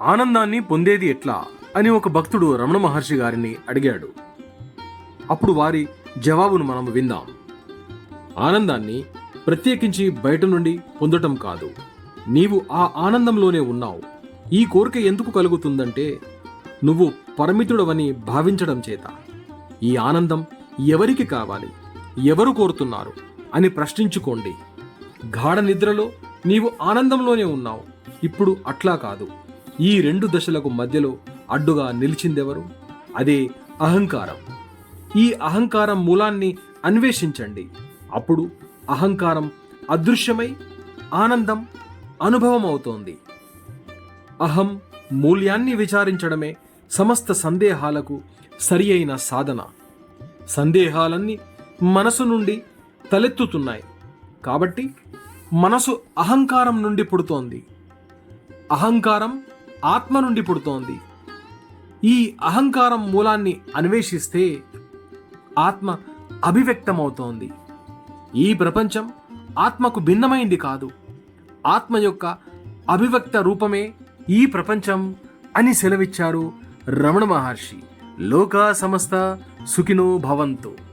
ఆనందాన్ని పొందేది ఎట్లా అని ఒక భక్తుడు రమణ మహర్షి గారిని అడిగాడు. అప్పుడు వారి జవాబును మనం విందాం. ఆనందాన్ని ప్రత్యేకించి బయట నుండి పొందటం కాదు. నీవు ఆ ఆనందంలోనే ఉన్నావు. ఈ కోరిక ఎందుకు కలుగుతుందంటే నువ్వు పరిమితుడవని భావించడం చేత. ఈ ఆనందం ఎవరికి కావాలి? ఎవరు కోరుతున్నారు? అని ప్రశ్నించుకోండి. గాఢ నిద్రలో నీవు ఆనందంలోనే ఉన్నావు. ఇప్పుడు అట్లా కాదు. ఈ రెండు దశలకు మధ్యలో అడ్డుగా నిలిచిందెవరు? అదే అహంకారం. ఈ అహంకారం మూలాన్ని అన్వేషించండి. అప్పుడు అహంకారం అదృశ్యమై ఆనందం అనుభవం అవుతోంది అహం మూల్యాన్ని విచారించడమే సమస్త సందేహాలకు సరి అయిన సాధన. సందేహాలన్నీ మనసు నుండి తలెత్తుతున్నాయి. కాబట్టి మనసు అహంకారం నుండి పుడుతోంది. అహంకారం ఆత్మ నుండి పుడుతోంది. ఈ అహంకారం మూలాన్ని అన్వేషిస్తే ఆత్మ అభివ్యక్తమవుతోంది. ఈ ప్రపంచం ఆత్మకు భిన్నమైంది కాదు. ఆత్మ యొక్క అభివ్యక్త రూపమే ఈ ప్రపంచం అని సెలవిచ్చారు రమణ మహర్షి. లోకా సమస్త సుఖినో భవంతు.